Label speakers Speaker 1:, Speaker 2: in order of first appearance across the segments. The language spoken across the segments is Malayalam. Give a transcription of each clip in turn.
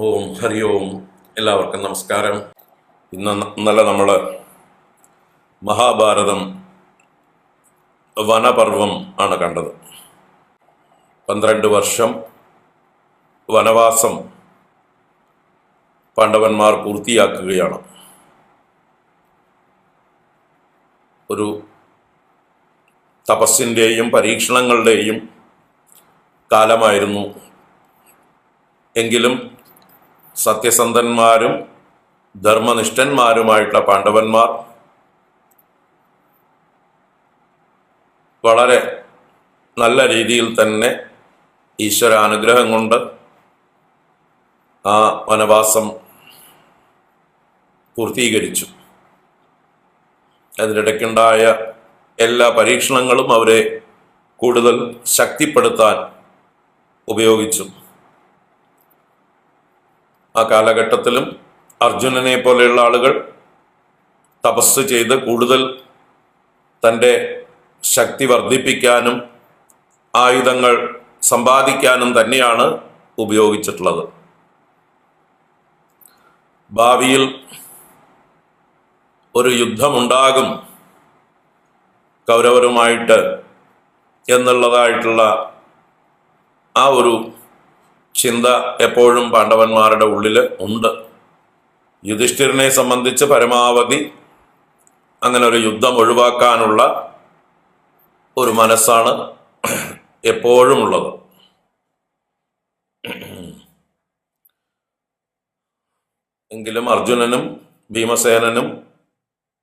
Speaker 1: ഓം ഹരി ഓം എല്ലാവർക്കും നമസ്കാരം. ഇന്ന് ഇന്നലെ നമ്മൾ മഹാഭാരതം വനപർവം ആണ് കണ്ടത്. പന്ത്രണ്ട് വർഷം വനവാസം പാണ്ഡവന്മാർ പൂർത്തിയാക്കുകയാണ്. ഒരു തപസ്സിന്റെയും പരീക്ഷണങ്ങളുടെയും കാലമായിരുന്നു. എങ്കിലും സത്യസന്ധന്മാരും ധർമ്മനിഷ്ഠന്മാരുമായിട്ടുള്ള പാണ്ഡവന്മാർ വളരെ നല്ല രീതിയിൽ തന്നെ ഈശ്വരാനുഗ്രഹം കൊണ്ട് ആ വനവാസം പൂർത്തീകരിച്ചു. അതിനിടയ്ക്കുണ്ടായ എല്ലാ പരീക്ഷണങ്ങളും അവരെ കൂടുതൽ ശക്തിപ്പെടുത്താൻ ഉപയോഗിച്ചു. ആ കാലഘട്ടത്തിലും അർജുനനെ പോലെയുള്ള ആളുകൾ തപസ് ചെയ്ത് കൂടുതൽ തന്റെ ശക്തി വർദ്ധിപ്പിക്കാനും ആയുധങ്ങൾ സമ്പാദിക്കാനും തന്നെയാണ് ഉപയോഗിച്ചിട്ടുള്ളത്. ഭാവിയിൽ ഒരു യുദ്ധമുണ്ടാകും കൗരവരുമായിട്ട് എന്നുള്ളതായിട്ടുള്ള ആ ഒരു ചിന്ത എപ്പോഴും പാണ്ഡവന്മാരുടെ ഉള്ളിൽ ഉണ്ട്. യുധിഷ്ഠിരനെ സംബന്ധിച്ച് പരമാവധി അങ്ങനെ ഒരു യുദ്ധം ഒഴിവാക്കാനുള്ള ഒരു മനസ്സാണ് എപ്പോഴും ഉള്ളത്. എങ്കിലും അർജുനനും ഭീമസേനനും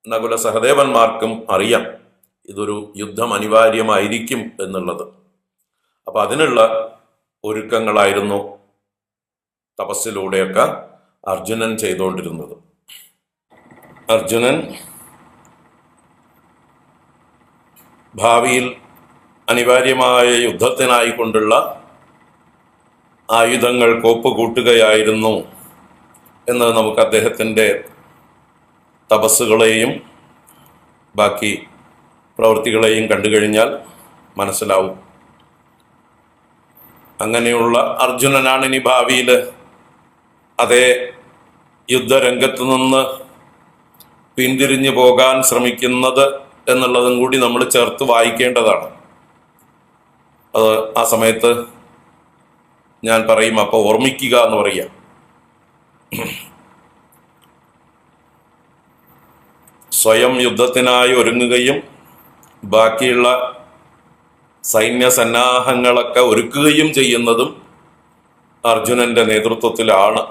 Speaker 1: നകുല സഹദേവന്മാർക്കും അറിയാം ഇതൊരു യുദ്ധം അനിവാര്യമായിരിക്കും എന്നുള്ളത്. അപ്പൊ അതിനുള്ള ഒരുക്കങ്ങളായിരുന്നു തപസ്സിലൂടെയൊക്കെ അർജുനൻ ചെയ്തുകൊണ്ടിരുന്നത്. അർജുനൻ ഭാവിയിൽ അനിവാര്യമായ യുദ്ധത്തിനായിക്കൊണ്ടുള്ള ആയുധങ്ങൾ കോപ്പ് കൂട്ടുകയായിരുന്നു എന്ന് നമുക്ക് അദ്ദേഹത്തിന്റെ തപസ്സുകളെയും ബാക്കി പ്രവൃത്തികളെയും കണ്ടുകഴിഞ്ഞാൽ മനസ്സിലാവും. അങ്ങനെയുള്ള അർജുനനാണ് ഇനി ഭാവിയിൽ അതേ യുദ്ധരംഗത്ത് നിന്ന് പിന്തിരിഞ്ഞു പോകാൻ ശ്രമിക്കുന്നത് എന്നുള്ളതും കൂടി നമ്മൾ ചേർത്ത് വായിക്കേണ്ടതാണ്. അത് ആ സമയത്ത് ഞാൻ പറയും അപ്പോൾ ഓർമ്മിക്കുക എന്ന് പറയാം. സ്വയം യുദ്ധത്തിനായി ഒരുങ്ങുകയും ബാക്കിയുള്ള സൈന്യ സന്നാഹങ്ങളൊക്കെ ഒരുക്കുകയും ചെയ്യുന്നതും അർജുനന്റെ നേതൃത്വത്തിലാണ്.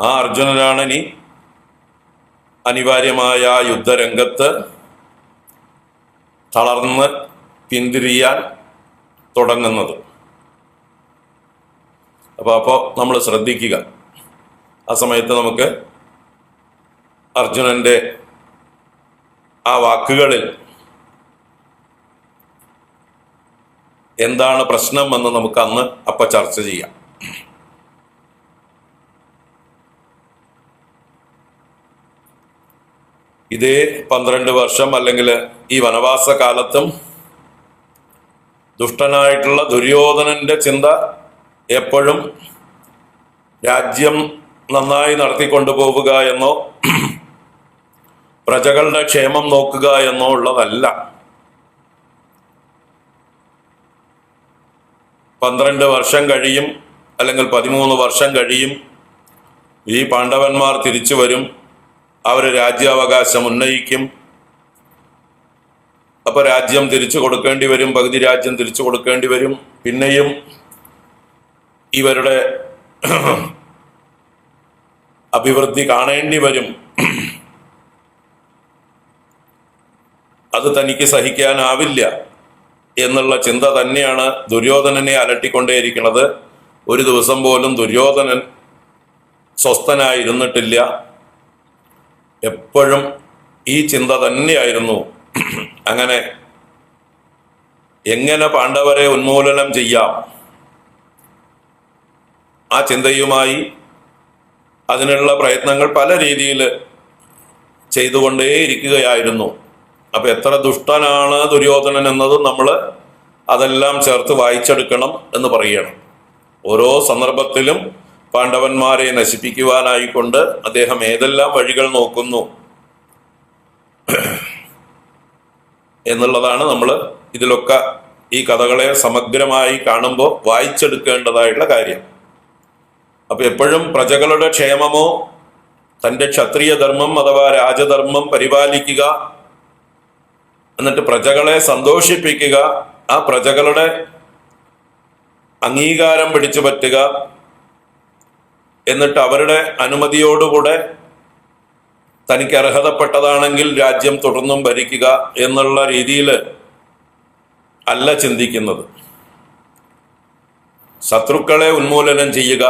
Speaker 1: ആ അർജുനനാണ് ഇനി അനിവാര്യമായ യുദ്ധരംഗത്ത് തളർന്ന് പിന്തിരിയാൻ തുടങ്ങുന്നത്. അപ്പോൾ അപ്പോൾ നമ്മൾ ശ്രദ്ധിക്കുക. ആ സമയത്ത് നമുക്ക് അർജുനന്റെ ആ വാക്കുകളിൽ എന്താണ് പ്രശ്നം എന്ന് നമുക്ക് അന്ന് അപ്പൊ ചർച്ച ചെയ്യാം. ഇതേ പന്ത്രണ്ട് വർഷം അല്ലെങ്കിൽ ഈ വനവാസ കാലത്തും ദുഷ്ടനായിട്ടുള്ള ദുര്യോധനന്റെ ചിന്ത എപ്പോഴും രാജ്യം നന്നായി നടത്തിക്കൊണ്ടുപോവുക എന്നോ പ്രജകളുടെ ക്ഷേമം നോക്കുക എന്നോ ഉള്ളതല്ല. പന്ത്രണ്ട് വർഷം കഴിയും അല്ലെങ്കിൽ പതിമൂന്ന് വർഷം കഴിയും ഈ പാണ്ഡവന്മാർ തിരിച്ചു വരും. അവർ രാജ്യാവകാശം ഉന്നയിക്കും. അപ്പൊ രാജ്യം തിരിച്ചു കൊടുക്കേണ്ടി വരും പകുതി രാജ്യം തിരിച്ചു കൊടുക്കേണ്ടി വരും. പിന്നെയും ഇവരുടെ അഭിവൃദ്ധി കാണേണ്ടി വരും. അത് തനിക്ക് സഹിക്കാനാവില്ല. എന്നുള്ള ചിന്ത തന്നെയാണ് ദുര്യോധനനെ അലട്ടിക്കൊണ്ടേയിരിക്കുന്നത്. ഒരു ദിവസം പോലും ദുര്യോധനൻ സ്വസ്ഥനായിരുന്നിട്ടില്ല. എപ്പോഴും ഈ ചിന്ത തന്നെയായിരുന്നു. അങ്ങനെ എങ്ങനെ പാണ്ഡവരെ ഉന്മൂലനം ചെയ്യാം? ആ ചിന്തയുമായി അതിനുള്ള പ്രയത്നങ്ങൾ പല രീതിയിൽ ചെയ്തുകൊണ്ടേയിരിക്കുകയായിരുന്നു. അപ്പൊ എത്ര ദുഷ്ടനാണ് ദുര്യോധനൻ എന്നതും നമ്മൾ അതെല്ലാം ചേർത്ത് വായിച്ചെടുക്കണം എന്ന് പറയണം ഓരോ സന്ദർഭത്തിലും പാണ്ഡവന്മാരെ നശിപ്പിക്കുവാനായിക്കൊണ്ട് അദ്ദേഹം ഏതെല്ലാം വഴികൾ നോക്കുന്നു എന്നുള്ളതാണ് നമ്മൾ ഇതിലൊക്കെ ഈ കഥകളെ സമഗ്രമായി കാണുമ്പോൾ വായിച്ചെടുക്കേണ്ടതായിട്ടുള്ള കാര്യം. അപ്പൊ എപ്പോഴും പ്രജകളുടെ ക്ഷേമമോ തന്റെ ക്ഷത്രിയ ധർമ്മം അഥവാ രാജധർമ്മം പരിപാലിക്കുക എന്നിട്ട് പ്രജകളെ സന്തോഷിപ്പിക്കുക ആ പ്രജകളുടെ അംഗീകാരം പിടിച്ചു പറ്റുക എന്നിട്ട് അവരുടെ അനുമതിയോടുകൂടെ തനിക്ക് അർഹതപ്പെട്ടതാണെങ്കിൽ രാജ്യം തുടർന്നും ഭരിക്കുക എന്നുള്ള രീതിയിൽ അല്ല ചിന്തിക്കുന്നത്. ശത്രുക്കളെ ഉന്മൂലനം ചെയ്യുക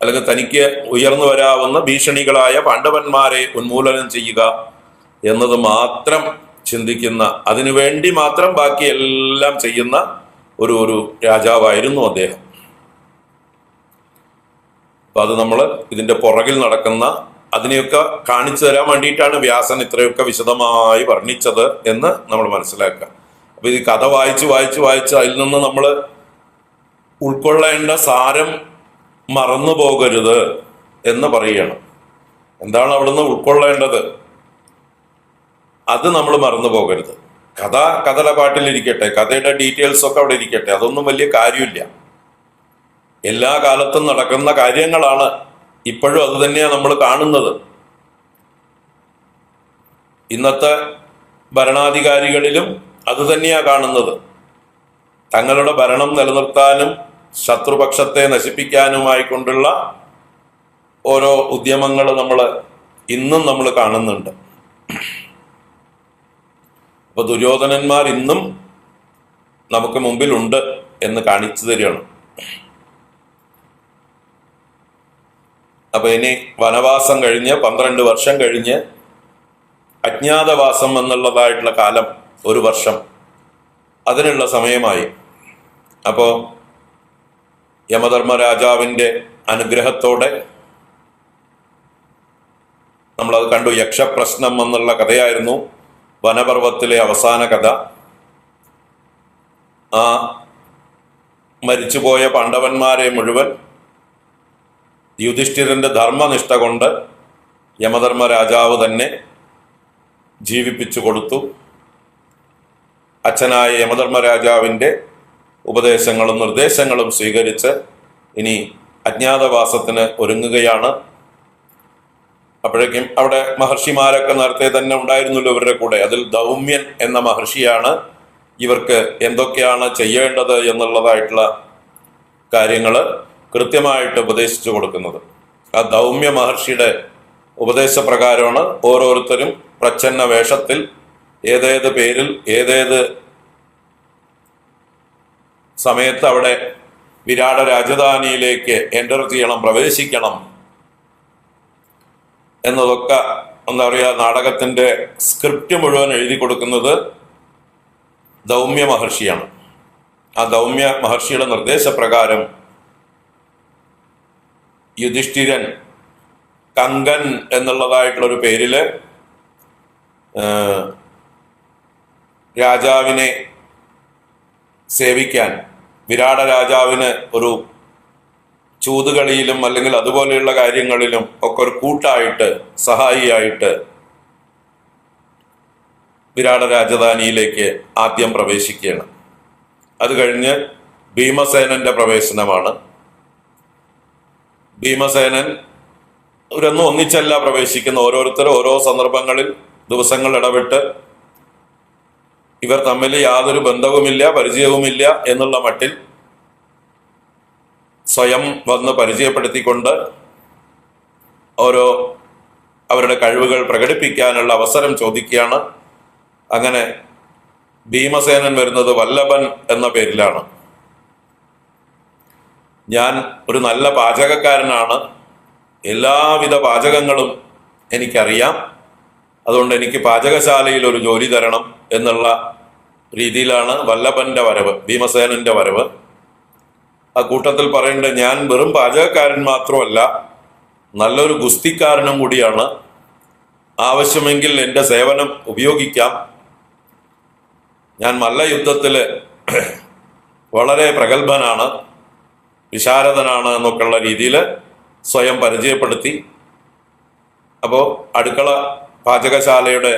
Speaker 1: അല്ലെങ്കിൽ തനിക്ക് ഉയർന്നു വരാവുന്ന ഭീഷണികളായ പാണ്ഡവന്മാരെ ഉന്മൂലനം ചെയ്യുക എന്നത് മാത്രം ചിന്തിക്കുന്ന അതിനുവേണ്ടി മാത്രം ബാക്കി എല്ലാം ചെയ്യുന്ന ഒരു ഒരു രാജാവായിരുന്നു അദ്ദേഹം. അപ്പൊ അത് നമ്മൾ ഇതിന്റെ പുറകിൽ നടക്കുന്ന അതിനെയൊക്കെ കാണിച്ചു തരാൻ വേണ്ടിയിട്ടാണ് വ്യാസൻ ഇത്രയൊക്കെ വിശദമായി വർണിച്ചത് എന്ന് നമ്മൾ മനസ്സിലാക്കുക. അപ്പൊ ഈ കഥ വായിച്ച് വായിച്ച് വായിച്ച് അതിൽ നിന്ന് നമ്മൾ ഉൾക്കൊള്ളേണ്ട സാരം മറന്നു പോകരുത് എന്ന് പറയുകയാണ്. എന്താണ് അവിടുന്ന് ഉൾക്കൊള്ളേണ്ടത്? അത് നമ്മൾ മറന്നു പോകരുത്. കഥ കഥയുടെ പാട്ടിലിരിക്കട്ടെ കഥയുടെ ഡീറ്റെയിൽസ് ഒക്കെ അവിടെ ഇരിക്കട്ടെ അതൊന്നും വലിയ കാര്യമില്ല. എല്ലാ കാലത്തും നടക്കുന്ന കാര്യങ്ങളാണ് ഇപ്പോഴും അത് തന്നെയാണ് നമ്മൾ കാണുന്നത്. ഇന്നത്തെ ഭരണാധികാരികളിലും അത് തന്നെയാണ് കാണുന്നത്. തങ്ങളുടെ ഭരണം നിലനിർത്താനും ശത്രുപക്ഷത്തെ നശിപ്പിക്കാനുമായി കൊണ്ടുള്ള ഓരോ ഉദ്യമങ്ങൾ നമ്മൾ ഇന്നും നമ്മൾ കാണുന്നുണ്ട്. അപ്പൊ ദുര്യോധനന്മാർ ഇന്നും നമുക്ക് മുമ്പിലുണ്ട് എന്ന് കാണിച്ചു തരികയാണ്. അപ്പൊ ഇനി വനവാസം കഴിഞ്ഞ് പന്ത്രണ്ട് വർഷം കഴിഞ്ഞ് അജ്ഞാതവാസം എന്നുള്ളതായിട്ടുള്ള കാലം ഒരു വർഷം. അതിനുള്ള സമയമായി. അപ്പോ യമധർമ്മ രാജാവിന്റെ അനുഗ്രഹത്തോടെ നമ്മളത് കണ്ടു. യക്ഷപ്രശ്നം എന്നുള്ള കഥയായിരുന്നു. വനപർവത്തിലെ അവസാന കഥ. ആ മരിച്ചുപോയ പാണ്ഡവന്മാരെ മുഴുവൻ യുധിഷ്ഠിരന്റെ ധർമ്മനിഷ്ഠ കൊണ്ട് യമധർമ്മ രാജാവ് തന്നെ ജീവിപ്പിച്ചു കൊടുത്തു അച്ഛനായ യമധർമ്മ രാജാവിന്റെ ഉപദേശങ്ങളും നിർദ്ദേശങ്ങളും സ്വീകരിച്ച് ഇനി അജ്ഞാതവാസത്തിന് ഒരുങ്ങുകയാണ്. അപ്പോഴേക്കും അവിടെ മഹർഷിമാരൊക്കെ നേരത്തെ തന്നെ ഉണ്ടായിരുന്നല്ലോ ഇവരുടെ കൂടെ. അതിൽ ദൗമ്യൻ എന്ന മഹർഷിയാണ് ഇവർക്ക് എന്തൊക്കെയാണ് ചെയ്യേണ്ടത് എന്നുള്ളതായിട്ടുള്ള കാര്യങ്ങൾ കൃത്യമായിട്ട് ഉപദേശിച്ചു കൊടുക്കുന്നത്. ആ ദൗമ്യ മഹർഷിയുടെ ഉപദേശപ്രകാരമാണ് ഓരോരുത്തരും പ്രച്ഛന്ന വേഷത്തിൽ ഏതേത് പേരിൽ ഏതേത് സമയത്ത് അവിടെ വിരാട രാജധാനിയിലേക്ക് എന്റർ ചെയ്യണം പ്രവേശിക്കണം എന്നതൊക്കെ എന്താ പറയുക സ്ക്രിപ്റ്റ് മുഴുവൻ എഴുതി കൊടുക്കുന്നത് ദൗമ്യ മഹർഷിയാണ്. ആ ദൗമ്യ മഹർഷിയുടെ നിർദ്ദേശപ്രകാരം യുധിഷ്ഠിരൻ കങ്കൻ എന്നുള്ളതായിട്ടുള്ള ഒരു പേരിൽ രാജാവിനെ സേവിക്കാൻ വിരാട രാജാവിന് ഒരു ചൂതുകളിയിലും അല്ലെങ്കിൽ അതുപോലെയുള്ള കാര്യങ്ങളിലും ഒക്കെ ഒരു കൂട്ടായിട്ട് സഹായിയായിട്ട് വിരാട രാജധാനിയിലേക്ക് ആദ്യം പ്രവേശിക്കുകയാണ്. അത് കഴിഞ്ഞ് ഭീമസേനന്റെ പ്രവേശനമാണ്. ഭീമസേനൻ ഇവരൊന്നും ഒന്നിച്ചല്ല പ്രവേശിക്കുന്ന ഓരോരുത്തർ ഓരോ സന്ദർഭങ്ങളിൽ ദിവസങ്ങൾ ഇടപെട്ട് ഇവർ തമ്മിൽ യാതൊരു ബന്ധവുമില്ല പരിചയവുമില്ല എന്നുള്ള മട്ടിൽ സ്വയം വന്ന് പരിചയപ്പെടുത്തിക്കൊണ്ട് ഓരോ അവരുടെ കഴിവുകൾ പ്രകടിപ്പിക്കാനുള്ള അവസരം ചോദിക്കുകയാണ്. അങ്ങനെ ഭീമസേനൻ വരുന്നത് വല്ലഭൻ എന്ന പേരിലാണ്. ഞാൻ ഒരു നല്ല പാചകക്കാരനാണ്. എല്ലാവിധ പാചകങ്ങളും എനിക്കറിയാം. അതുകൊണ്ട് എനിക്ക് പാചകശാലയിൽ ഒരു ജോലി തരണം എന്നുള്ള രീതിയിലാണ് വല്ലഭന്റെ വരവ് ഭീമസേനന്റെ വരവ്. ആ കൂട്ടത്തിൽ പറയേണ്ടത് ഞാൻ വെറും പാചകക്കാരൻ മാത്രമല്ല നല്ലൊരു ഗുസ്തിക്കാരനും കൂടിയാണ്. ആവശ്യമെങ്കിൽ എന്റെ സേവനം ഉപയോഗിക്കാം. ഞാൻ മല്ലയുദ്ധത്തിൽ വളരെ പ്രഗത്ഭനാണ് വിശാരദനാണ് എന്നൊക്കെയുള്ള രീതിയിൽ സ്വയം പരിചയപ്പെടുത്തി. അപ്പോൾ അടുക്കള പാചകശാലയുടെ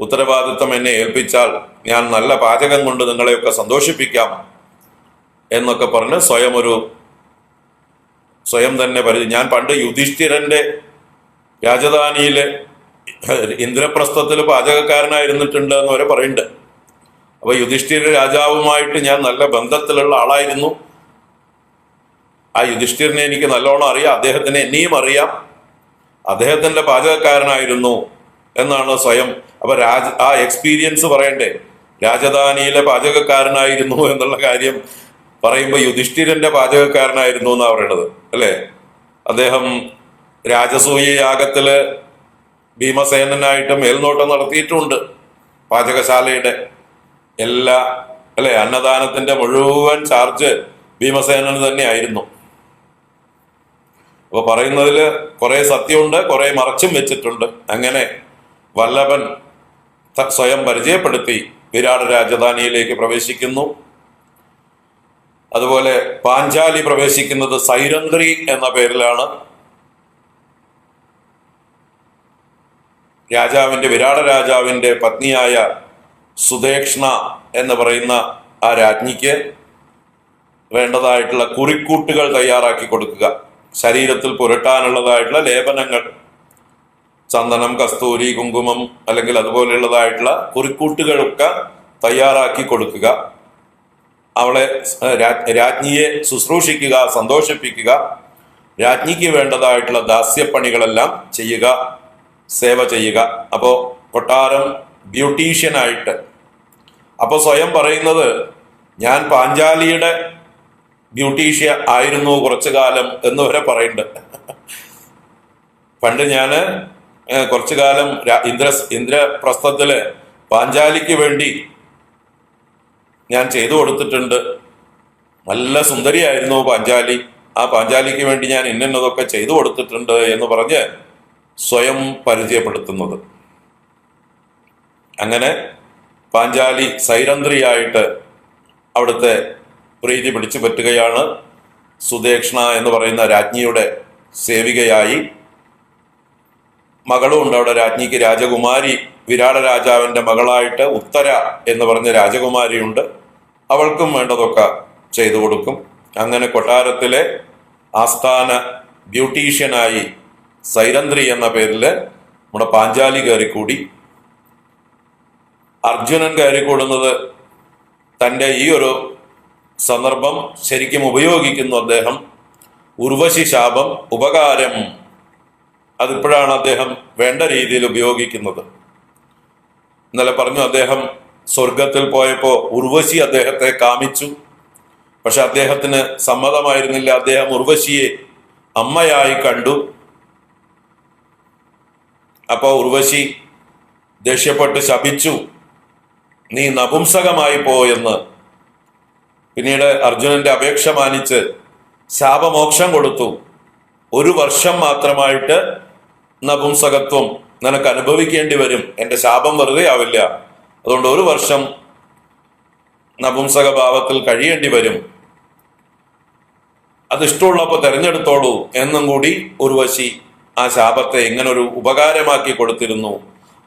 Speaker 1: ഉത്തരവാദിത്വം എന്നെ ഏൽപ്പിച്ചാൽ ഞാൻ നല്ല പാചകം കൊണ്ട് നിങ്ങളെയൊക്കെ സന്തോഷിപ്പിക്കാം. എന്നൊക്കെ പറഞ്ഞ് സ്വയം ഒരു സ്വയം തന്നെ പരിധി ഞാൻ പണ്ട് യുധിഷ്ഠിരന്റെ രാജധാനിയിലെ ഇന്ദ്രപ്രസ്ഥത്തിൽ പാചകക്കാരനായിരുന്നിട്ടുണ്ട് എന്ന് വരെ പറയുന്നുണ്ട്. അപ്പൊ യുധിഷ്ഠിര രാജാവുമായിട്ട് ഞാൻ നല്ല ബന്ധത്തിലുള്ള ആളായിരുന്നു. ആ യുധിഷ്ഠിരനെ എനിക്ക് നല്ലോണം അറിയാം. അദ്ദേഹത്തിനെ എന്നെയും അറിയാം. അദ്ദേഹത്തിന്റെ പാചകക്കാരനായിരുന്നു എന്നാണ് സ്വയം അപ്പൊ രാജ ആ എക്സ്പീരിയൻസ് പറയണ്ടേ. രാജധാനിയിലെ പാചകക്കാരനായിരുന്നു എന്നുള്ള കാര്യം പറയുമ്പോൾ യുധിഷ്ഠിരന്റെ പാചകക്കാരനായിരുന്നു എന്നാണ് പറയണത് അല്ലേ? അദ്ദേഹം രാജസൂയ യാഗത്തിൽ ഭീമസേനനായിട്ട് മേൽനോട്ടം നടത്തിയിട്ടുണ്ട് പാചകശാലയുടെ എല്ലാ അല്ലെ? അന്നദാനത്തിന്റെ മുഴുവൻ ചാർജ് ഭീമസേനൻ തന്നെയായിരുന്നു. അപ്പൊ പറയുന്നതിൽ കുറെ സത്യമുണ്ട് കുറെ മറച്ചും വെച്ചിട്ടുണ്ട്. അങ്ങനെ വല്ലഭൻ സ്വയം പരിചയപ്പെടുത്തി വിരാട് രാജധാനിയിലേക്ക് പ്രവേശിക്കുന്നു. അതുപോലെ പാഞ്ചാലി പ്രവേശിക്കുന്നത് സൈരന്ത്രി എന്ന പേരിലാണ്. രാജാവിന്റെ വിരാട രാജാവിന്റെ പത്നിയായ സുദേക്ഷണ എന്ന് പറയുന്ന ആ രാജ്ഞിക്ക് വേണ്ടതായിട്ടുള്ള കുറിക്കൂട്ടുകൾ തയ്യാറാക്കി കൊടുക്കുക. ശരീരത്തിൽ പുരട്ടാനുള്ളതായിട്ടുള്ള ലേപനങ്ങൾ ചന്ദനം കസ്തൂരി കുങ്കുമം അല്ലെങ്കിൽ അതുപോലെയുള്ളതായിട്ടുള്ള കുറിക്കൂട്ടുകളൊക്കെ തയ്യാറാക്കി കൊടുക്കുക. അവളെ രാജ്ഞിയെ ശുശ്രൂഷിക്കുക സന്തോഷിപ്പിക്കുക രാജ്ഞിക്ക് വേണ്ടതായിട്ടുള്ള ദാസ്യപ്പണികളെല്ലാം ചെയ്യുക സേവ ചെയ്യുക. അപ്പോൾ കൊട്ടാരം ബ്യൂട്ടീഷ്യനായിട്ട് അപ്പോൾ സ്വയം പറയുന്നത് ഞാൻ പാഞ്ചാലിയുടെ ബ്യൂട്ടീഷ്യ ആയിരുന്നു കുറച്ചു കാലം എന്ന് വരെ പറയുന്നുണ്ട്. പണ്ട് ഞാൻ കുറച്ചു കാലം ഇന്ദ്ര ഇന്ദ്രപ്രസ്ഥത്തിൽ പാഞ്ചാലിക്ക് വേണ്ടി ഞാൻ ചെയ്തു കൊടുത്തിട്ടുണ്ട്. നല്ല സുന്ദരിയായിരുന്നു പാഞ്ചാലി. ആ പാഞ്ചാലിക്ക് വേണ്ടി ഞാൻ ഇന്നതൊക്കെ ചെയ്തു കൊടുത്തിട്ടുണ്ട് എന്ന് പറഞ്ഞ് സ്വയം പരിചയപ്പെടുത്തുന്നത്. അങ്ങനെ പാഞ്ചാലി സൈരന്ധ്രിയായിട്ട് അവിടുത്തെ പ്രീതി പിടിച്ചു പറ്റുകയാണ്. സുദേക്ഷണ എന്ന് പറയുന്ന രാജ്ഞിയുടെ സേവികയായി. മകളും ഉണ്ട് അവിടെ രാജ്ഞിക്ക് രാജകുമാരി വിരാട രാജാവിന്റെ മകളായിട്ട് ഉത്തര എന്ന് പറഞ്ഞ രാജകുമാരിയുണ്ട്. അവൾക്കും വേണ്ടതൊക്കെ ചെയ്തു കൊടുക്കും. അങ്ങനെ കൊട്ടാരത്തിലെ ആസ്ഥാന ബ്യൂട്ടീഷ്യനായി സൈരന്ത്രി എന്ന പേരിൽ നമ്മുടെ പാഞ്ചാലി കയറിക്കൂടി. അർജുനൻ കയറിക്കൂടുന്നത് തന്റെ ഈ ഒരു സന്ദർഭം ശരിക്കും ഉപയോഗിക്കുന്നു അദ്ദേഹം. ഉർവശി ശാപം ഉപകാരം അതിപ്പോഴാണ് അദ്ദേഹം വേണ്ട രീതിയിൽ ഉപയോഗിക്കുന്നത്. ഇന്നലെ പറഞ്ഞു അദ്ദേഹം സ്വർഗത്തിൽ പോയപ്പോ ഉർവശി അദ്ദേഹത്തെ കാമിച്ചു. പക്ഷെ അദ്ദേഹത്തിന് സമ്മതമായിരുന്നില്ല. അദ്ദേഹം ഉർവശിയെ അമ്മയായി കണ്ടു. അപ്പോ ഉർവശി ദേഷ്യപ്പെട്ട് ശപിച്ചു. നീ നപുംസകമായി പോയെന്ന് പിന്നീട് അർജുനന്റെ അപേക്ഷ മാനിച്ച് ശാപമോക്ഷം കൊടുത്തു. ഒരു വർഷം മാത്രമായിട്ട് നപുംസകത്വം നിനക്ക് അനുഭവിക്കേണ്ടി വരും. എന്റെ ശാപം വെറുതെ ആവില്ല അതുകൊണ്ട് ഒരു വർഷം നപുംസക ഭാവത്തിൽ കഴിയേണ്ടി വരും. അത് ഇഷ്ടമുള്ളപ്പോൾ തെരഞ്ഞെടുത്തോളൂ എന്നും കൂടി ഉർവശി ആ ശാപത്തെ ഇങ്ങനെ ഒരു ഉപകാരമാക്കി കൊടുത്തിരുന്നു.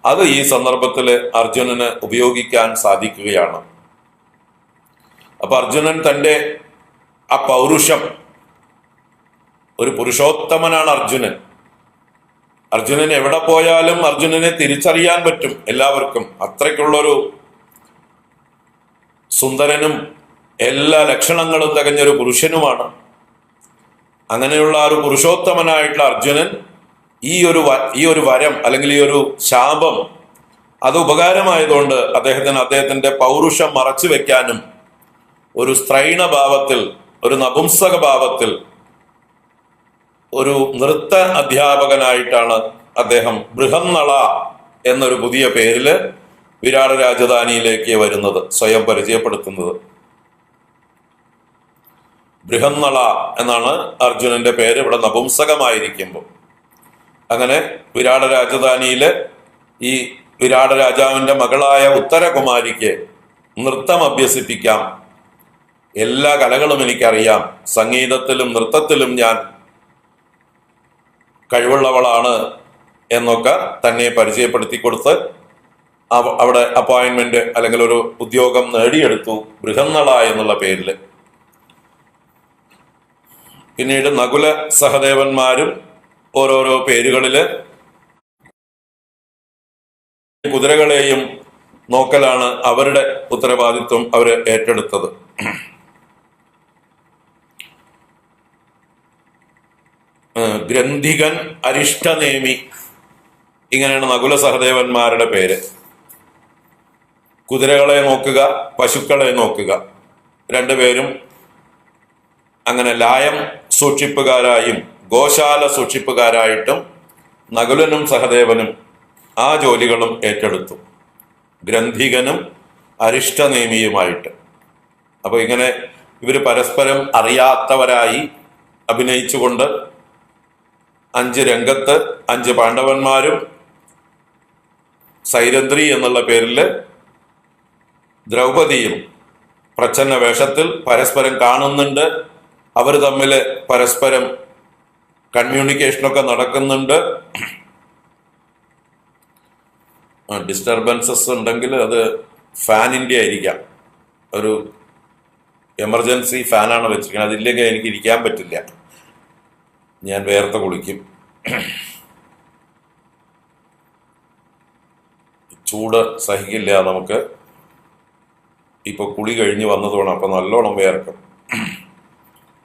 Speaker 1: അത് ഈ സന്ദർഭത്തിൽ അർജുനന് ഉപയോഗിക്കാൻ സാധിക്കുകയാണ്. അപ്പൊ അർജുനൻ തന്റെ ആ പൗരുഷം ഒരു പുരുഷോത്തമനാണ് അർജുനൻ. അർജുനൻ എവിടെ പോയാലും അർജുനനെ തിരിച്ചറിയാൻ പറ്റും എല്ലാവർക്കും. അത്രയ്ക്കുള്ളൊരു സുന്ദരനും എല്ലാ ലക്ഷണങ്ങളും തികഞ്ഞൊരു പുരുഷനുമാണ്. അങ്ങനെയുള്ള ഒരു പുരുഷോത്തമനായിട്ടുള്ള അർജുനൻ ഈ ഒരു ഈ ഒരു വരം അല്ലെങ്കിൽ ഈ ഒരു ശാപം അത് ഉപകാരമായതുകൊണ്ട് അദ്ദേഹത്തിന് അദ്ദേഹത്തിന്റെ പൗരുഷം മറച്ചു വെക്കാനും ഒരു സ്ത്രൈണ ഭാവത്തിൽ ഒരു നപുംസക ഭാവത്തിൽ ഒരു നൃത്ത അധ്യാപകനായിട്ടാണ് അദ്ദേഹം ബൃഹന്നള എന്നൊരു പുതിയ പേരിൽ വിരാട രാജധാനിയിലേക്ക് വരുന്നത് സ്വയം പരിചയപ്പെടുത്തുന്നത്. ബൃഹന്നള എന്നാണ് അർജുനന്റെ പേര് ഇവിടെ നപുംസകമായിരിക്കുമ്പോൾ. അങ്ങനെ വിരാട രാജധാനിയിൽ ഈ വിരാട രാജാവിന്റെ മകളായ ഉത്തരകുമാരിക്ക് നൃത്തം അഭ്യസിപ്പിക്കാം. എല്ലാ കലകളും എനിക്കറിയാം. സംഗീതത്തിലും നൃത്തത്തിലും ഞാൻ കഴിവുള്ളവളാണ് എന്നൊക്കെ തന്നെ പരിചയപ്പെടുത്തി കൊടുത്ത് അവ- അവിടെ അപ്പോയിന്റ്മെന്റ് അല്ലെങ്കിൽ ഒരു ഉദ്യോഗം നേടിയെടുത്തു. ബൃഹന്നള എന്നുള്ള പേരിൽ പിന്നീട് നകുല സഹദേവന്മാരും ഓരോരോ പേരുകളിൽ കുതിരകളെയും നോക്കലാണ് അവരുടെ ഉത്തരവാദിത്വം അവർ ഏറ്റെടുത്തത്. ഗ്രന്ഥികൻ അരിഷ്ടനേമി. ഇങ്ങനെയാണ് നകുല സഹദേവന്മാരുടെ പേര്. കുതിരകളെ നോക്കുക പശുക്കളെ നോക്കുക. രണ്ടുപേരും അങ്ങനെ ലായം സൂക്ഷിപ്പുകാരായും ഗോശാല സൂക്ഷിപ്പുകാരായിട്ടും നകുലനും സഹദേവനും ആ ജോലികളും ഏറ്റെടുത്തു. ഗ്രന്ഥികനും അരിഷ്ടനേമിയുമായിട്ട്. അപ്പൊ ഇങ്ങനെ ഇവർ പരസ്പരം അറിയാത്തവരായി അഭിനയിച്ചുകൊണ്ട് അഞ്ച് രംഗത്ത് അഞ്ച് പാണ്ഡവന്മാരും സൈരന്ത്രി എന്നുള്ള പേരിൽ ദ്രൗപദിയും പ്രച്ഛന്ന വേഷത്തിൽ പരസ്പരം കാണുന്നുണ്ട്. അവർ തമ്മിൽ പരസ്പരം കമ്മ്യൂണിക്കേഷനൊക്കെ നടക്കുന്നുണ്ട്. ഡിസ്റ്റർബൻസസ് ഉണ്ടെങ്കിൽ അത് ഫാനിന്റെ ആയിരിക്കാം. ഒരു എമർജൻസി ഫാനാണ് വെച്ചിരിക്കുന്നത്. അതില്ലെങ്കിൽ എനിക്ക് ഇരിക്കാൻ പറ്റില്ല. ഞാൻ വേർത്ത് കുളിക്കും. ചൂട് സഹിക്കില്ല നമുക്ക്. ഇപ്പൊ കുളി കഴിഞ്ഞ് വന്നതുകൊണ്ട് അപ്പൊ നല്ലോണം വേർക്കും.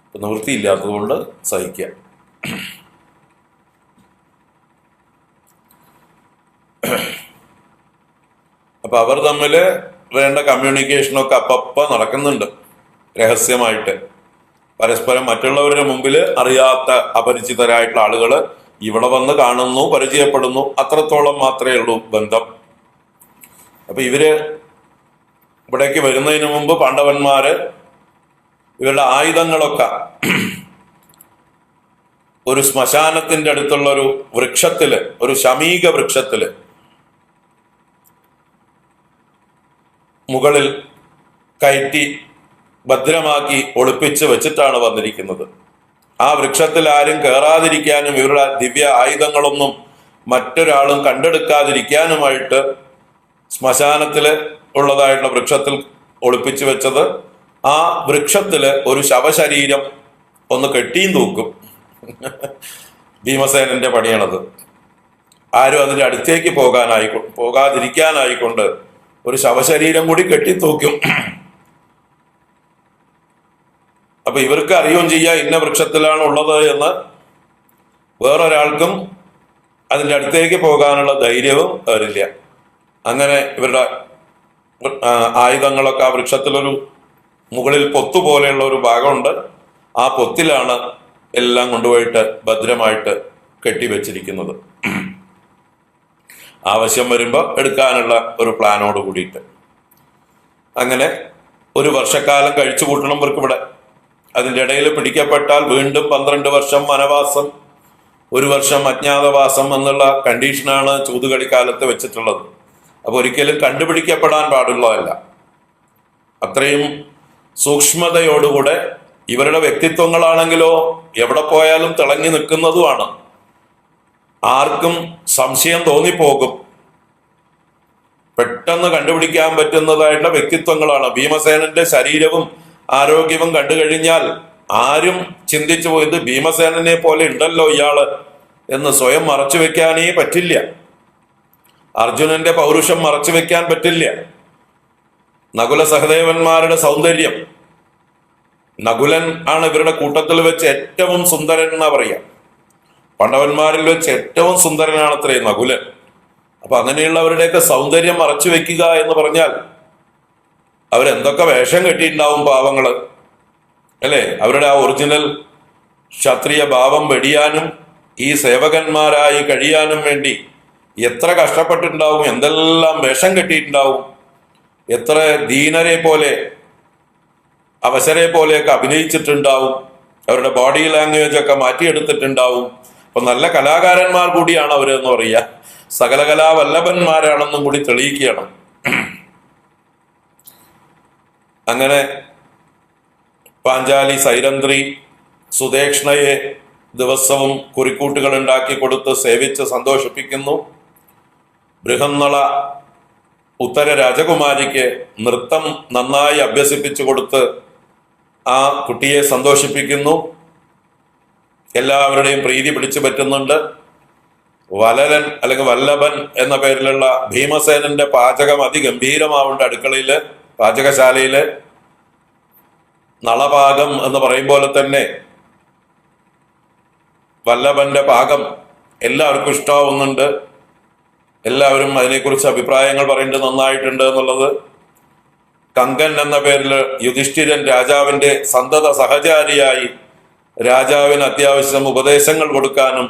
Speaker 1: ഇപ്പൊ നിവൃത്തിയില്ലാത്തതുകൊണ്ട് സഹിക്ക. അപ്പൊ അവർ തമ്മിൽ വേണ്ട കമ്മ്യൂണിക്കേഷനൊക്കെ അപ്പപ്പ നടക്കുന്നുണ്ട്. രഹസ്യമായിട്ട്. പരസ്പരം മറ്റുള്ളവരുടെ മുമ്പിൽ അറിയാത്ത അപരിചിതരായിട്ടുള്ള ആളുകൾ ഇവിടെ വന്ന് കാണുന്നു പരിചയപ്പെടുന്നു. അത്രത്തോളം മാത്രമേ ഉള്ളൂ ബന്ധം. അപ്പൊ ഇവർ ഇവിടേക്ക് വരുന്നതിന് മുമ്പ് പാണ്ഡവന്മാര് ഇവരുടെ ആയുധങ്ങളൊക്കെ ഒരു ശ്മശാനത്തിന്റെ അടുത്തുള്ള ഒരു വൃക്ഷത്തിൽ ഒരു ശമീക വൃക്ഷത്തിൽ മുകളിൽ കയറ്റി ഭദ്രമാക്കി ഒളിപ്പിച്ച് വെച്ചിട്ടാണ് വന്നിരിക്കുന്നത്. ആ വൃക്ഷത്തിൽ ആരും കയറാതിരിക്കാനും ഇവരുടെ ദിവ്യ ആയുധങ്ങളൊന്നും മറ്റൊരാളും കണ്ടെടുക്കാതിരിക്കാനുമായിട്ട് ശ്മശാനത്തിൽ ഉള്ളതായിട്ടുള്ള വൃക്ഷത്തിൽ ഒളിപ്പിച്ചു വെച്ചത് ആ വൃക്ഷത്തിൽ ഒരു ശവശരീരം ഒന്ന് കെട്ടിയും തൂക്കും. ഭീമസേനന്റെ പണിയാണത്. ആരും അതിന്റെ അടുത്തേക്ക് പോകാനായി പോകാതിരിക്കാനായിക്കൊണ്ട് ഒരു ശവശരീരം കൂടി കെട്ടിത്തൂക്കും. അപ്പൊ ഇവർക്ക് അറിയുകയും ചെയ്യാം ഇന്ന വൃക്ഷത്തിലാണ് ഉള്ളത് എന്ന്. വേറൊരാൾക്കും അതിന്റെ അടുത്തേക്ക് പോകാനുള്ള ധൈര്യവും അവരില്ല. അങ്ങനെ ഇവരുടെ ആയുധങ്ങളൊക്കെ ആ വൃക്ഷത്തിലൊരു മുകളിൽ പൊത്തു പോലെയുള്ള ഒരു ഭാഗമുണ്ട്. ആ പൊത്തിലാണ് എല്ലാം കൊണ്ടുപോയിട്ട് ഭദ്രമായിട്ട് കെട്ടിവെച്ചിരിക്കുന്നത്. ആവശ്യം വരുമ്പോൾ എടുക്കാനുള്ള ഒരു പ്ലാനോട് കൂടിയിട്ട്. അങ്ങനെ ഒരു വർഷക്കാലം കഴിച്ചു കൂട്ടണം ഇവർക്ക് ഇവിടെ അതിന്റെ ഇടയിൽ പിടിക്കപ്പെട്ടാൽ വീണ്ടും പന്ത്രണ്ട് വർഷം വനവാസം ഒരു വർഷം അജ്ഞാതവാസം എന്നുള്ള കണ്ടീഷനാണ് ചൂതുകളിക്കാലത്ത് വെച്ചിട്ടുള്ളത്. അപ്പോൾ ഒരിക്കലും കണ്ടുപിടിക്കപ്പെടാൻ പാടുള്ളതല്ല. അത്രയും സൂക്ഷ്മതയോടുകൂടെ ഇവരുടെ വ്യക്തിത്വങ്ങളാണെങ്കിലോ എവിടെ പോയാലും തിളങ്ങി നിൽക്കുന്നതുമാണ്. ആർക്കും സംശയം തോന്നിപ്പോകും. പെട്ടെന്ന് കണ്ടുപിടിക്കാൻ പറ്റുന്നതായിട്ടുള്ള വ്യക്തിത്വങ്ങളാണ്. ഭീമസേനന്റെ ശരീരവും ആരോഗ്യവും കണ്ടു കഴിഞ്ഞാൽ ആരും ചിന്തിച്ചു പോയത് ഭീമസേനനെ പോലെ ഉണ്ടല്ലോ ഇയാൾ എന്ന് സ്വയം മറച്ചു വെക്കാനേ പറ്റില്ല. അർജുനന്റെ പൗരുഷം മറച്ചു വെക്കാൻ പറ്റില്ല. നകുല സഹദേവന്മാരുടെ സൗന്ദര്യം. നകുലൻ ആണ് ഇവരുടെ കൂട്ടത്തിൽ വെച്ച് ഏറ്റവും സുന്ദരൻ എന്നാ പറയാ. പണ്ഡവന്മാരിൽ വെച്ച് ഏറ്റവും സുന്ദരനാണത്രേ നകുലൻ. അപ്പൊ അങ്ങനെയുള്ളവരുടെയൊക്കെ സൗന്ദര്യം മറച്ചു വെക്കുക എന്ന് പറഞ്ഞാൽ അവരെന്തൊക്കെ വേഷം കെട്ടിയിട്ടുണ്ടാവും പാവങ്ങൾ അല്ലേ? അവരുടെ ആ ഒറിജിനൽ ക്ഷത്രിയ ഭാവം വെടിയാനും ഈ സേവകന്മാരായി കഴിയാനും വേണ്ടി എത്ര കഷ്ടപ്പെട്ടിട്ടുണ്ടാവും എന്തെല്ലാം വേഷം കെട്ടിയിട്ടുണ്ടാവും എത്ര ദീനരെ പോലെ അവസരെ പോലെയൊക്കെ അഭിനയിച്ചിട്ടുണ്ടാവും അവരുടെ ബോഡി ലാംഗ്വേജ് ഒക്കെ മാറ്റിയെടുത്തിട്ടുണ്ടാവും. അപ്പൊ നല്ല കലാകാരന്മാർ കൂടിയാണ് അവരെന്ന് പറയുക. സകല കലാവല്ലഭന്മാരാണെന്നും കൂടി തെളിയിക്കുകയാണ്. പാഞ്ചാലി സൈരന്ത്രി സുദേക്ഷണയെ ദിവസവും കുറിക്കൂട്ടുകൾ ഉണ്ടാക്കി കൊടുത്ത് സേവിച്ച് സന്തോഷിപ്പിക്കുന്നു. ബൃഹന്നള ഉത്തര രാജകുമാരിക്ക് നൃത്തം നന്നായി അഭ്യസിപ്പിച്ചു കൊടുത്ത് ആ കുട്ടിയെ സന്തോഷിപ്പിക്കുന്നു. എല്ലാവരുടെയും പ്രീതി പിടിച്ചു പറ്റുന്നുണ്ട്. വലലൻ അല്ലെങ്കിൽ വല്ലഭൻ എന്ന പേരിലുള്ള ഭീമസേനന്റെ പാചകം അതിഗംഭീരമാവുണ്ട് അടുക്കളയിൽ. പാചകശാലയിൽ നളപാകം എന്ന് പറയും പോലെ തന്നെ വല്ലഭന്റെ പാകം എല്ലാവർക്കും ഇഷ്ടമാവുന്നുണ്ട് എല്ലാവരും അതിനെക്കുറിച്ച് അഭിപ്രായങ്ങൾ പറയേണ്ടത് നന്നായിട്ടുണ്ട് എന്നുള്ളത് കങ്കൻ എന്ന പേരിൽ യുധിഷ്ഠിരൻ രാജാവിന്റെ സന്തത സഹചാരിയായി രാജാവിന് അത്യാവശ്യം ഉപദേശങ്ങൾ കൊടുക്കാനും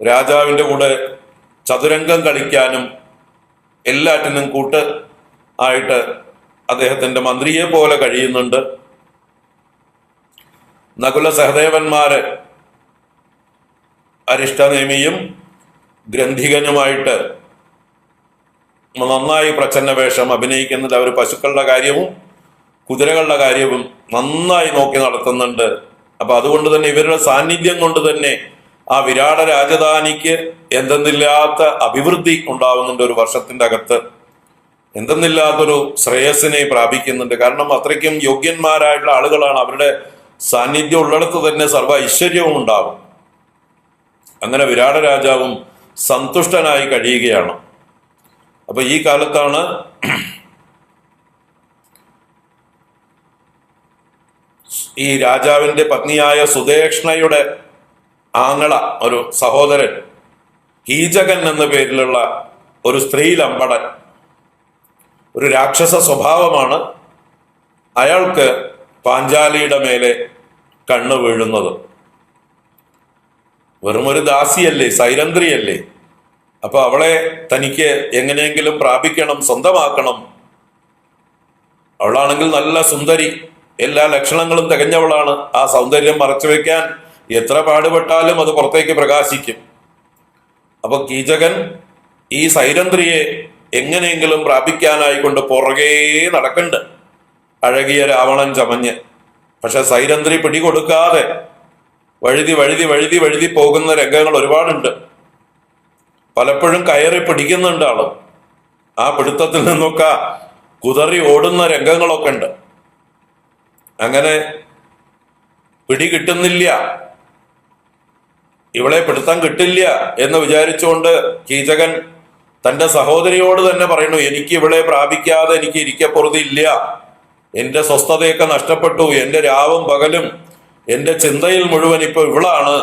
Speaker 1: രാജാവിന്റെ കൂടെ ചതുരംഗം കളിക്കാനും എല്ലാറ്റിനും കൂട്ട് ആയിട്ട് അദ്ദേഹത്തിന്റെ മന്ത്രിയെ പോലെ കഴിയുന്നുണ്ട്. നകുല സഹദേവന്മാര് അരിഷ്ടനേമിയും ഗ്രന്ഥികനുമായിട്ട് നന്നായി പ്രച്ഛന്ന വേഷം അഭിനയിക്കുന്നുണ്ട് അവർ പശുക്കളുടെ കാര്യവും കുതിരകളുടെ കാര്യവും നന്നായി നോക്കി നടത്തുന്നുണ്ട്. അപ്പൊ അതുകൊണ്ട് തന്നെ ഇവരുടെ സാന്നിധ്യം കൊണ്ട് തന്നെ ആ വിരാട രാജധാനിക്ക് എന്തെന്നില്ലാത്ത അഭിവൃദ്ധി ഉണ്ടാവുന്നുണ്ട് ഒരു വർഷത്തിന്റെ അകത്ത്. എന്തെന്നില്ലാത്തൊരു ശ്രേയസ്സിനെ പ്രാപിക്കുന്നുണ്ട്. കാരണം അത്രയ്ക്കും യോഗ്യന്മാരായിട്ടുള്ള ആളുകളാണ്. അവരുടെ സാന്നിധ്യം ഉള്ളിടത്ത് തന്നെ സർവ ഐശ്വര്യവും ഉണ്ടാവും. അങ്ങനെ വിരാട രാജാവും സന്തുഷ്ടനായി കഴിയുകയാണ്. അപ്പൊ ഈ കാലത്താണ് ഈ രാജാവിന്റെ പത്നിയായ സുദേഷ്ണയുടെ ആങ്ങള ഒരു സഹോദരൻ കീചകൻ എന്ന പേരിലുള്ള ഒരു സ്ത്രീ ലമ്പടൻ ഒരു രാക്ഷസ സ്വഭാവമാണ് അയാൾക്ക് പാഞ്ചാലിയുടെ മേലെ കണ്ണു വീഴുന്നത്. വെറും ഒരു ദാസിയല്ലേ സൈരന്ധ്രിയല്ലേ അപ്പൊ അവളെ തനിക്ക് എങ്ങനെയെങ്കിലും പ്രാപിക്കണം സ്വന്തമാക്കണം. അവളാണെങ്കിൽ നല്ല സുന്ദരി. എല്ലാ ലക്ഷണങ്ങളും തികഞ്ഞവളാണ്. ആ സൗന്ദര്യം മറച്ചു വെക്കാൻ എത്ര പാടുപെട്ടാലും അത് പുറത്തേക്ക് പ്രകാശിക്കും. അപ്പൊ കീചകൻ ഈ സൈരന്ത്രിയെ എങ്ങനെയെങ്കിലും പ്രാപിക്കാനായിക്കൊണ്ട് പുറകേ നടക്കണ്ട്. അഴകിയ രാവണൻ ചമഞ്ഞ്. പക്ഷെ സൈരന്ധ്രി പിടികൊടുക്കാതെ വഴുതി വഴുതി വഴുതി വഴുതി പോകുന്ന രംഗങ്ങൾ ഒരുപാടുണ്ട്. പലപ്പോഴും കയറി പിടിക്കുന്നുണ്ട് ആൾ. ആ പിടുത്തത്തിൽ നിന്നൊക്കെ കുതറി ഓടുന്ന രംഗങ്ങളൊക്കെ ഉണ്ട്. അങ്ങനെ പിടി കിട്ടുന്നില്ല ഇവളെ പിടുത്തം കിട്ടില്ല എന്ന് വിചാരിച്ചുകൊണ്ട് കീചകൻ തന്റെ സഹോദരിയോട് തന്നെ പറയുന്നു എനിക്ക് ഇവിടെ പ്രാപിക്കാതെ എനിക്ക് ഇരിക്കപ്പുറതില്ല എന്റെ സ്വസ്ഥതയൊക്കെ നഷ്ടപ്പെട്ടു. എന്റെ രാവും പകലും എന്റെ ചിന്തയിൽ മുഴുവൻ ഇപ്പൊ ഇവളാണ്.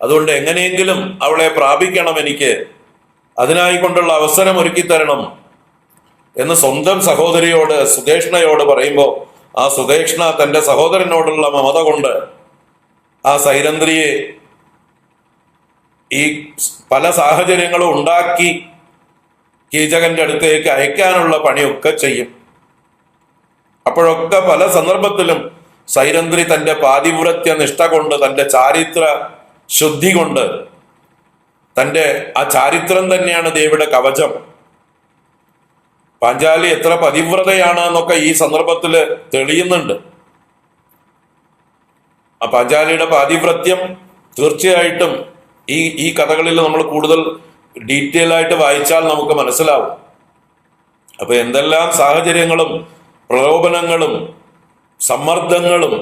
Speaker 1: അതുകൊണ്ട് എങ്ങനെയെങ്കിലും അവളെ പ്രാപിക്കണം എനിക്ക്. അതിനായി കൊണ്ടുള്ള അവസരം ഒരുക്കി തരണം. എന്ന് സ്വന്തം സഹോദരിയോട് സുദേഷ്ണയോട് പറയുമ്പോൾ ആ സുദേഷ്ണ തന്റെ സഹോദരനോടുള്ള മമത കൊണ്ട് ആ സൈരന്ദ്രിയെ ഈ പല സാഹചര്യങ്ങളും ഉണ്ടാക്കി കീചകന്റെ അടുത്തേക്ക് അയക്കാനുള്ള പണിയൊക്കെ ചെയ്യും. അപ്പോഴൊക്കെ പല സന്ദർഭത്തിലും സൈരന്ധ്രി തന്റെ പാതിവ്രത്യ നിഷ്ഠ കൊണ്ട് തന്റെ ചാരിത്ര ശുദ്ധി കൊണ്ട് തന്റെ ആ ചാരിത്രം തന്നെയാണ് ദേവിയുടെ കവചം. പാഞ്ചാലി എത്ര പതിവ്രതയാണ് എന്നൊക്കെ ഈ സന്ദർഭത്തിൽ തെളിയുന്നുണ്ട്. ആ പാഞ്ചാലിയുടെ പാതിവ്രത്യം തീർച്ചയായിട്ടും ഈ ഈ കഥകളിൽ നമ്മൾ കൂടുതൽ ഡീറ്റെയിൽ ആയിട്ട് വായിച്ചാൽ നമുക്ക് മനസ്സിലാവും. അപ്പൊ എന്തെല്ലാം സാഹചര്യങ്ങളും പ്രലോഭനങ്ങളും സമ്മർദ്ദങ്ങളും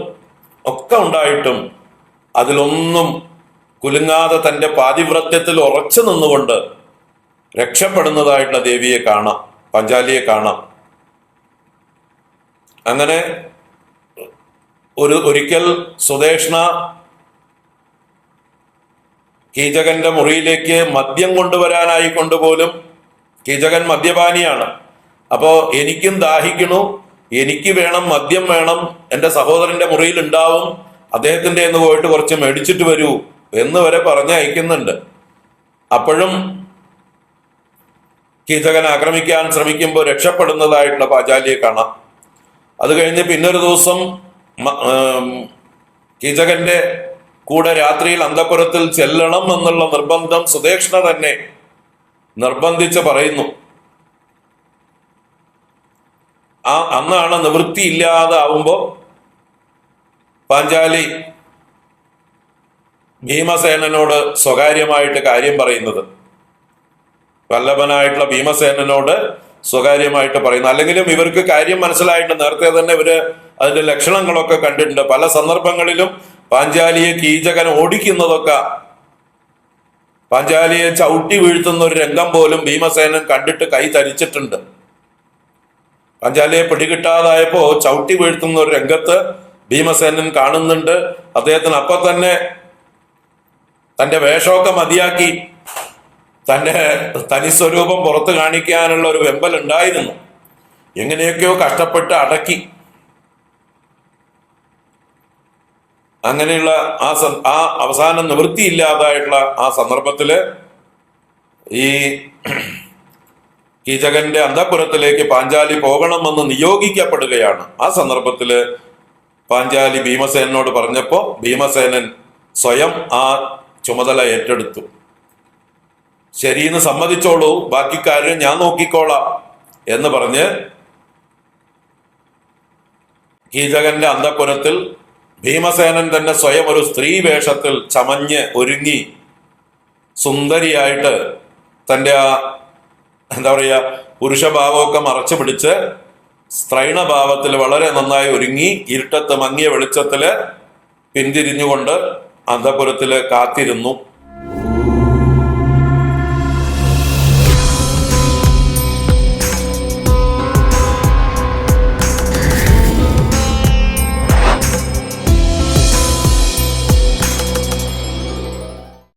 Speaker 1: ഒക്കെ ഉണ്ടായിട്ടും അതിലൊന്നും കുലുങ്ങാതെ തന്റെ പാതിവ്രത്യത്തിൽ ഉറച്ചു നിന്നുകൊണ്ട് രക്ഷപ്പെടുന്നതായിട്ടുള്ള ദേവിയെ കാണാം പഞ്ചാലിയെ കാണാം. അങ്ങനെ ഒരു ഒരിക്കൽ സുദേഷ്ണ കീചകന്റെ മുറിയിലേക്ക് മദ്യം കൊണ്ടുവരാനായി കൊണ്ടുപോലും കീചകൻ മദ്യപാനിയാണ്. അപ്പോ എനിക്കും ദാഹിക്കണു എനിക്ക് വേണം മദ്യം വേണം എന്റെ സഹോദരന്റെ മുറിയിൽ ഉണ്ടാവും അദ്ദേഹത്തിന്റെ എന്ന് പോയിട്ട് കുറച്ച് മേടിച്ചിട്ട് വരൂ എന്ന് വരെ പറഞ്ഞ് അയക്കുന്നുണ്ട്. അപ്പോഴും കീചകൻ ആക്രമിക്കാൻ ശ്രമിക്കുമ്പോൾ രക്ഷപ്പെടുന്നതായിട്ടുള്ള പാചാലിയെ കാണാം. അത് കഴിഞ്ഞ് പിന്നൊരു ദിവസം കീചകന്റെ കൂടെ രാത്രിയിൽ അന്തപുരത്തിൽ ചെല്ലണം എന്നുള്ള നിർബന്ധം സുദേഷ്ണ തന്നെ നിർബന്ധിച്ച് പറയുന്നു. ആ അന്നാണ് നിവൃത്തി ഇല്ലാതെ ആവുമ്പോൾ പാഞ്ചാലി ഭീമസേനോട് സ്വകാര്യമായിട്ട് കാര്യം പറയുന്നത്. വല്ലഭനായിട്ടുള്ള ഭീമസേനോട് സ്വകാര്യമായിട്ട് പറയുന്നു അല്ലെങ്കിലും ഇവർക്ക് കാര്യം മനസ്സിലായിട്ട് നേരത്തെ തന്നെ ഇവർ അതിന്റെ ലക്ഷണങ്ങളൊക്കെ കണ്ടിട്ടുണ്ട്. പല സന്ദർഭങ്ങളിലും പാഞ്ചാലിയെ കീചകൻ ഓടിക്കുന്നതൊക്കെ പാഞ്ചാലിയെ ചവിട്ടി വീഴ്ത്തുന്ന ഒരു രംഗം പോലും ഭീമസേനൻ കണ്ടിട്ട് കൈ തരിച്ചിട്ടുണ്ട്. പാഞ്ചാലിയെ പിടികിട്ടാതായപ്പോ ചവിട്ടി വീഴ്ത്തുന്ന ഒരു രംഗത്ത് ഭീമസേനൻ കാണുന്നുണ്ട്. അദ്ദേഹത്തിന് അപ്പൊ തന്നെ തന്റെ വേഷമൊക്കെ മതിയാക്കി തന്റെ തനിസ്വരൂപം പുറത്തു കാണിക്കാനുള്ള ഒരു വെമ്പൽ ഉണ്ടായിരുന്നു എങ്ങനെയൊക്കെയോ കഷ്ടപ്പെട്ട് അടക്കി. അങ്ങനെയുള്ള ആ ആ അവസാനം നിവൃത്തിയില്ലാതായിട്ടുള്ള ആ സന്ദർഭത്തിൽ ഈ കീചകന്റെ അന്തപുരത്തിലേക്ക് പാഞ്ചാലി പോകണമെന്ന് നിയോഗിക്കപ്പെടുകയാണ്. ആ സന്ദർഭത്തിൽ പാഞ്ചാലി ഭീമസേനോട് പറഞ്ഞപ്പോ ഭീമസേനൻ സ്വയം ആ ചുമതല ഏറ്റെടുത്തു. ശരിയെന്ന് സമ്മതിച്ചോളൂ ബാക്കി കാര്യം ഞാൻ നോക്കിക്കോളാം എന്ന് പറഞ്ഞ് കീചകന്റെ അന്തപുരത്തിൽ ഭീമസേനൻ തന്നെ സ്വയം ഒരു സ്ത്രീ വേഷത്തിൽ ചമഞ്ഞ് ഒരുങ്ങി സുന്ദരിയായിട്ട് തന്റെ ആ എന്താ പറയുക പുരുഷഭാവമൊക്കെ മറച്ചു പിടിച്ച് സ്ത്രൈണഭാവത്തിൽ വളരെ നന്നായി ഒരുങ്ങി ഇരുട്ടത്ത് മങ്ങിയ വെളിച്ചത്തിൽ പിന്തിരിഞ്ഞുകൊണ്ട് അന്തപുരത്തിൽ കാത്തിരുന്നു.